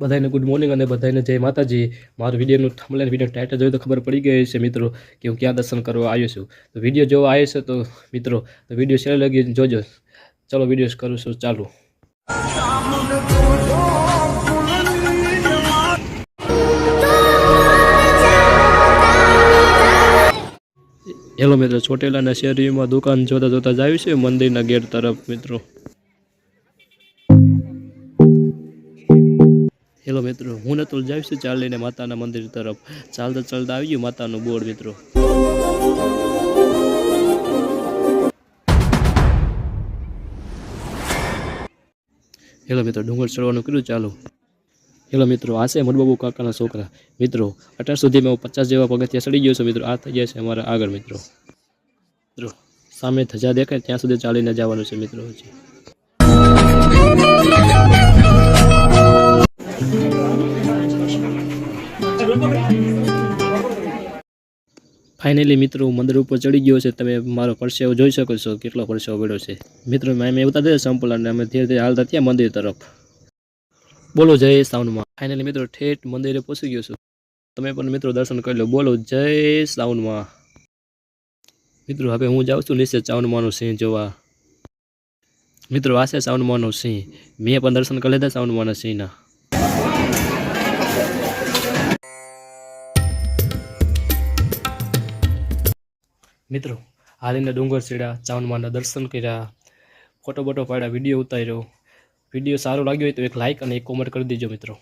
બધાને good morning અને બધાને જય માતાજી. મારું વિડીયોનું થંબનેલ વીડિયો ટાઇટલ જોયું તો ખબર પડી ગઈ છે મિત્રો કે હું ક્યાં દર્શન કરવા આવ્યો છું. તો વીડિયો જોવા આવ્યો છે તો મિત્રો, તો વીડિયો શેર લાગી જોજો. ચલો વીડિયો કરું છું, ચાલુ. હેલો મિત્રો, ચોટેલાના શેરીમાં દુકાન જોતા જોતા જ આવ્યું છે મંદિરના ગેટ તરફ મિત્રો. હેલો મિત્રો હું નતુલ જાઉં છું ચાલીને માતાના મંદિર તરફ. ચાલતા ચાલતા આવી ગયું માતાનું બોર્ડ મિત્રો. હેલો, મિત્રો, ડુંગર ચડવાનું કર્યું? ચાલુ. હેલો, મિત્રો, આ છે મનબાબુ કાકાના છોકરા. મિત્રો, અત્યાર સુધીમાં હું પચાસ જેવા પગથિયા ચડી ગયો છું, મિત્રો. આ થઈ ગયા છે અમારા આગળ, મિત્રો. મિત્રો, સામે ધજા દેખાય, ત્યાં સુધી ચાલીને જવાનું છે, મિત્રો ફાઇનલી મિત્રો, મંદિર ઉપર ચડી ગયો છે. તમે મારો પરસેવો જોઈ શકો છો કેટલો પરસેવો પડ્યો છે. મિત્રો, મેં મેં ઉતારી દીધા સંપલ અને અમે ધીરે ધીરે હાલતા ત્યાં મંદિર તરફ. બોલો, જય સાઉન્ડમાં ફાઇનલી મિત્રો, ઠેઠ મંદિરે પહોંચી ગયો છું. તમે પણ, મિત્રો, દર્શન કરી લો. બોલો, જય સાઉન્ડમાં મિત્રો, હવે હું જાઉં છું નીચે સાઉન્ડમાંનો સિંહ જોવા. મિત્રો, આ છે સિંહ. મેં પણ દર્શન કરી લીધા સાઉન્ડમાંના સિંહના. મિત્રો હાલીને ડુંગર ચડ્યા ચાવનમાના દર્શન કર્યા, ફોટો બોટો પાડ્યા, વીડિયો ઉતાર્યો. વીડિયો સારો લાગ્યો હોય તો એક લાઇક અને એક કોમેન્ટ કરી દેજો મિત્રો.